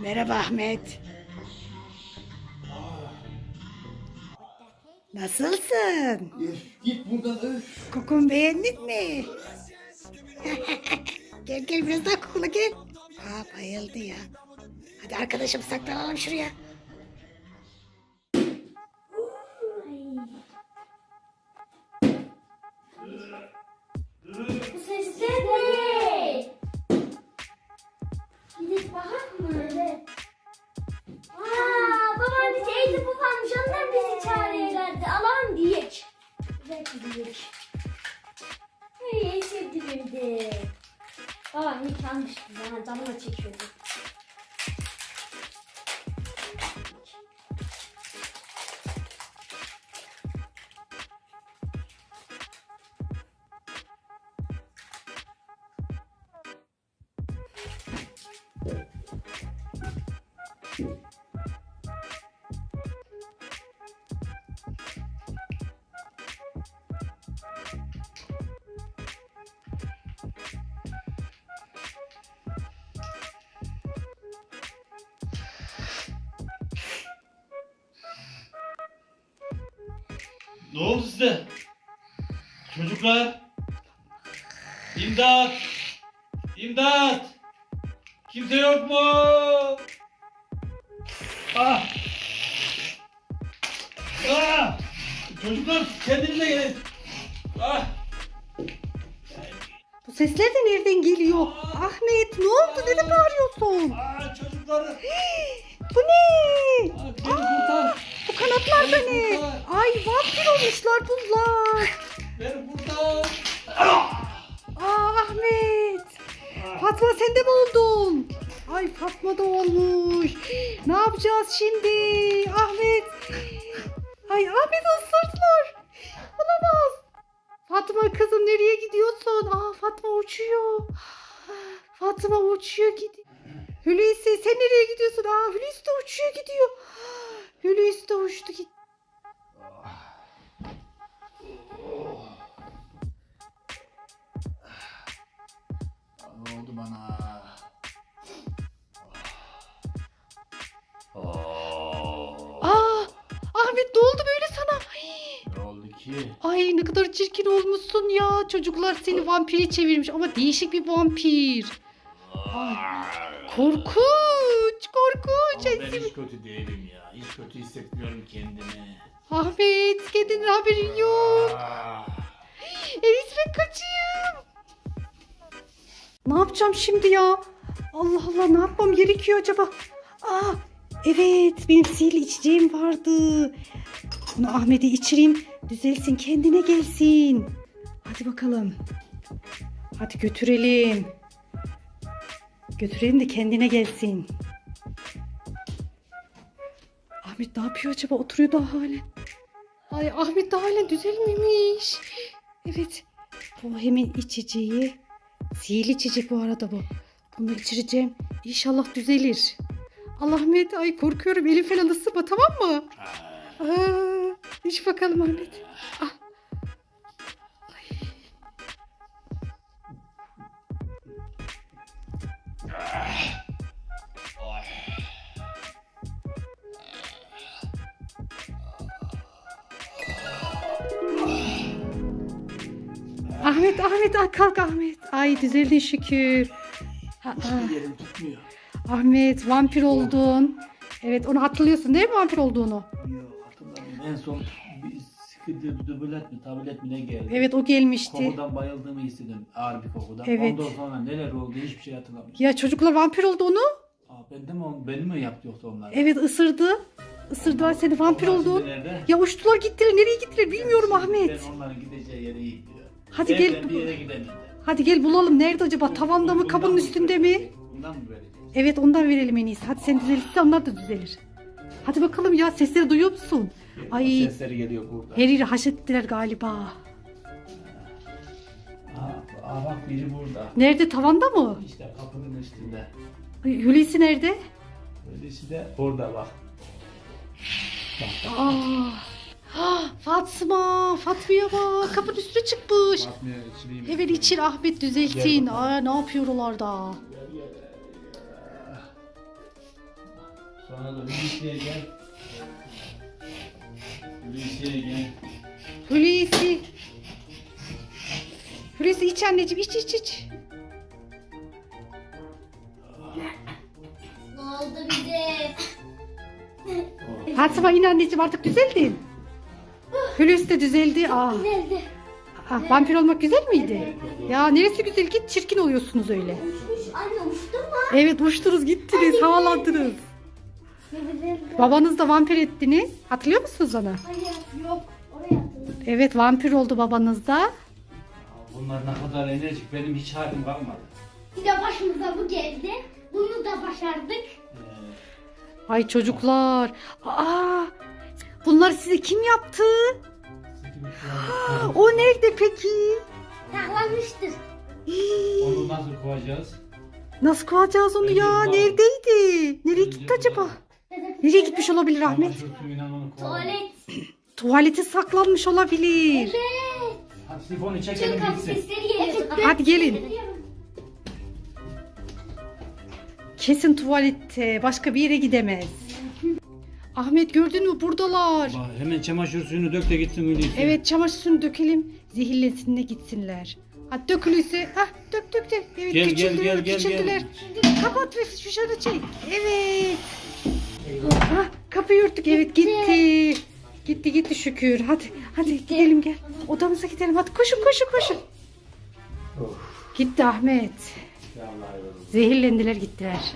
Merhaba Ahmet. Nasılsın? Öf, git buradan öf. Kokunu beğendin mi? gel gel biraz daha kokula gel. Aa bayıldı ya. Hadi arkadaşım saklanalım şuraya. Bu sesler ne? Gidip bakar mı? Evet. Aa, babam bizi eğitip ufanmış. Onlar bizi çağırıyorlardı. Alalım diyek. Evet diyek. Ay, en sevdiğimdi. Babam ilk almıştı. Bana canıma çekiyordu. Ne oldu size? Çocuklar. İmdat. İmdat. Kimse yok mu? Ah. Ah. Çocuklar kendinize gelin. Ah. Bu sesler de nereden geliyor? Ahmet ne oldu? Neden bağırıyorsun? Ah çocuklar. Bu ne? Ah, kurtar. Bu kanatlar ne? Beni kurtar. Ay vampir olmuşlar bunlar. Beni kurtar. Aa Ahmet. Fatma sen de mi oldun? Ay Fatma da olmuş. Ne yapacağız şimdi? Ahmet. Ay Ahmet ısırdılar. Olamaz. Fatma kızım nereye gidiyorsun? Aa Fatma uçuyor. Fatma uçuyor gidiyor. Hulusi sen nereye gidiyorsun? Aa Hulusi de uçuyor gidiyor. Hulusi de uçtu gitti. Ne oldu bana? Aa Ahmet ne oldu böyle sana? Ay. Ne oldu ki? Ay ne kadar çirkin olmuşsun ya. Çocuklar seni vampire çevirmiş ama değişik bir vampir. Ay, korkunç, korkunç. Ama Ay, ben hiç kötü değilim ya. Hiç kötü hissetmiyorum kendimi. Ahmet kendinin haberin yok. Ah. Elis ben kaçayım. Ne yapacağım şimdi ya? Allah Allah ne yapmam gerekiyor acaba? Aa, evet benim sihirli içeceğim vardı. Bunu Ahmet'e içireyim. Düzelsin kendine gelsin. Hadi bakalım. Hadi götürelim. Götürelim de kendine gelsin. Ahmet ne yapıyor acaba? Oturuyor daha halen. Ay Ahmet daha halen düzelmemiş. Evet. Bu hemen içeceği. Sihirli içecek bu arada bu. Bunu içireceğim. İnşallah düzelir. Allah Ahmet ay korkuyorum. Elim falan ısırma tamam mı? Aa, iç bakalım Ahmet. Ahmet Ahmet ah, kalk Ahmet. Ay düzeldin şükür. Ha, ah. Hiçbir yerim tutmuyor. Ahmet vampir oldun. Evet onu hatırlıyorsun değil mi vampir olduğunu? Yok hatırlamıyorum. En son bir sıkıntı dübület mi tablet mi ne geldi? Evet o gelmişti. Kokudan bayıldığımı hissettim. Ağır bir kokudan. Evet. Ondan sonra neler oldu hiçbir şey hatırlamıyorum. Ya çocuklar vampir oldu onu. Aa, ben de mi, beni mi yaptı yoksa onlar? Evet ısırdı. Isırdılar seni vampir. Nerede? Ya uçtular gittiler. Nereye gittiler bilmiyorum Ahmet. Ben onların gideceği yere gidiyor. Hadi Evden gel. bir yere gidemiyorlar. Hadi gel bulalım. Nerede acaba? Tavanda mı? Bundan Kabının mı üstünde mi? verecek? Bundan mı vereceğiz? Evet ondan verelim en iyisi. Hadi sen düzelirse onlar da düzelir. Hadi bakalım ya sesleri duyuyor musun? Ay Sesleri geliyor burada. her yeri haşettiler galiba. Aa, aa bak biri burada. Nerede? Tavanda mı? İşte kapının üstünde. Ay, Hulusi nerede? Öylesi de orada bak. Aa, Ah, Fatma, Fatma'ya bak. Kapının üstüne çıkmış. Hemen içir Ahmet düzeltin. Aa, ne yapıyor oralarda? Sonra da Hulusi'ye gel. Hulusi'ye gel. Hulusi. Hulusi iç anneciğim iç iç iç. Ne oldu bize? Fatma in anneciğim artık düzeldin. Hulusi de düzeldi. Aa, Nerede? aa, vampir olmak güzel miydi? Ya neresi güzel git çirkin oluyorsunuz öyle. Uçmuş. Anne uçtu mu? Evet uçtunuz gittiniz havalandınız. Babanız da vampir ettiniz. Hatırlıyor musunuz onu? Hayır yok. Oraya. Evet vampir oldu babanız da. Bunlar ne kadar enerjik. Benim hiç halim kalmadı. Bir de başımıza bu geldi. Bunu da başardık. Ee, Ay çocuklar. Aa, bunları size kim yaptı? O nerede peki? Saklanmıştır. Onu nasıl kovacağız? Nasıl kovacağız onu ya? Bu- Neredeydi? Nereye Bence gitti bu- acaba? Nereye gitmiş olabilir Ahmet? Çamaşır suyuyla onu kovalım. Tuvalet. Tuvalete saklanmış olabilir. Evet. Hadi sifonu Tüm çekelim kapı gitsin. sesleri geliyor. Hadi gelin. Kesin tuvalette. Başka bir yere gidemez. Ahmet gördün mü? Buradalar. Bak, hemen çamaşır suyunu dök de gitsin Hulusi. Evet çamaşır suyunu dökelim. Zehirlensin de gitsinler. Hadi dök Hulusi. Hah dök dök dök. Evet Gel, gel, küçüldüler gel, gel, küçüldüler. Kapat ve şişanı çek. Evet. Hah kapıyı örttük. Evet gitti. Gitti gitti şükür. Hadi hadi gidelim gel. Odamıza gidelim. Hadi koşun koşun koşun. Of. Gitti Ahmet. Zehirlendiler gittiler.